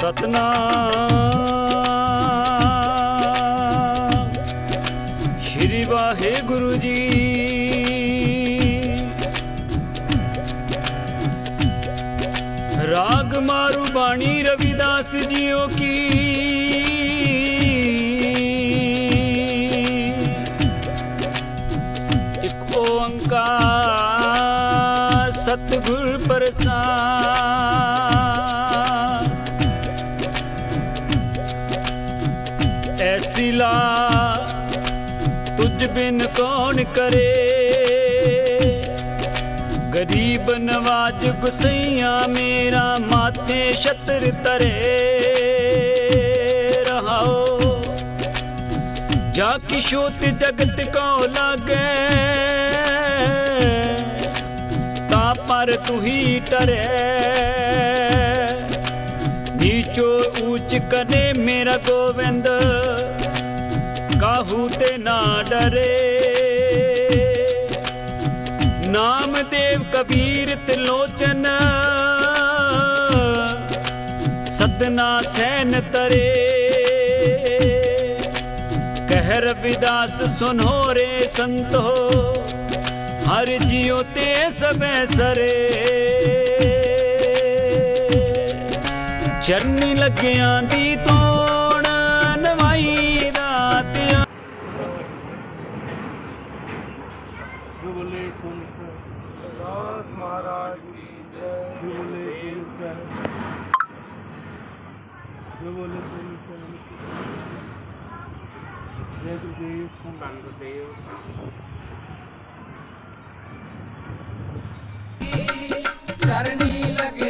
ਸਤਨਾਮ। ਸ਼੍ਰੀ ਵਾਹਿਗੁਰੂ ਜੀ। ਰਾਗ ਮਾਰੂ ਬਾਣੀ ਰਵਿਦਾਸ ਜੀਓ ਕੀ। ਇੱਕ ਓੰਕਾਰ ਸਤਿਗੁਰ ਪ੍ਰਸਾਦ। ਐਸੀ ਲਾ ਤੁਝ ਬਿਨ ਕੌਣ ਕਰੇ? ਗਰੀਬ ਨਵਾਜ ਗੁਸਈਆ ਮੇਰਾ ਮਾਥੇ ਛਤਰ ਤਰੇ। ਰਹਾਓ। ਜਾ ਕਿਸ਼ੋਤ ਜਗਤ ਕੋ ਲਾਗੇ? ਤਾ ਪਰ ਤੂੰ ਹੀ ਟਰੇ। ਨੀਚੋ ਉੱਚ ਕਰੇ ਮੇਰਾ ਗੋਵਿੰਦ, ਕਾਹੂ ਤੇ ਨਾ ਡਰੇ। ਨਾਮਦੇਵ ਕਬੀਰ ਤਿਲੋਚਨ ਸਤਨਾ ਸੈਨ ਤਰੇ। ਕਹਿ ਰਵਿਦਾਸ ਸੁਨੋ ਰੇ ਸੰਤੋ, ਹਰ ਜਿਉ ਤੇ ਸਭੈ ਸਰੇ। ਚਰਨੀ ਲੱਗਿਆਂ ਦੀ ਤੋੜ ਨਵਾਈ ਦਾਤਿਆਂ ਜੋ ਬੋਲੇ ਸੁਣ ਦਾਸ ਮਹਾਰਾਜ ਕੀ ਜੈ। ਜੋ ਬੋਲੇ ਸੁਣ ਜੋ ਬੋਲੇ ਸੁਣ ਜੈ ਗੁਰਦੇਵ ਸੰਤ ਗੁਰਦੇਵ ਚਰਣੀ ਲਗਿਆਂ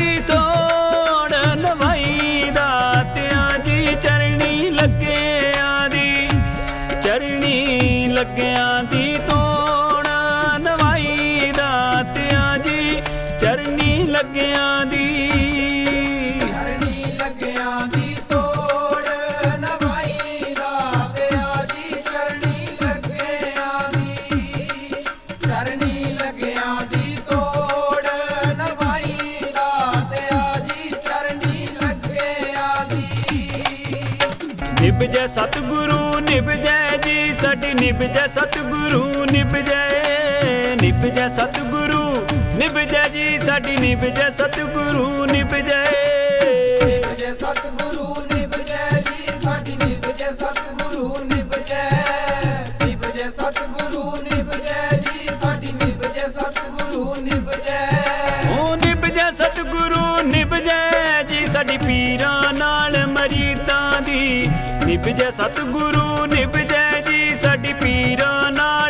ਨਿਭ ਜੈ ਸਤਿਗੁਰੂ ਨਿਭ ਜੈ ਜੀ ਸਾਡੀ ਨਿਭ ਜੈ ਸਤਿਗੁਰੂ ਨਿਭ ਜੈ ਨਿਭ ਜੈ ਸਤਿਗੁਰੂ ਨਿਭ ਜੈ ਜੀ ਸਾਡੀ ਨਿਭ ਜੈ ਸਤਿਗੁਰੂ ਨਿਭ ਜੈ ਸਤਿਗੁਰੂ ਨਿਭ ਜੀ ਸਾਡੀ ਨਿਭ ਸਤਿਗੁਰੂ ਨਿਭਜੈ ਸਤਿਗੁਰੂ ਨਿਭਜੈ ਜੀ ਸਾਡੀ ਪੀਰਾਂ ਨਾ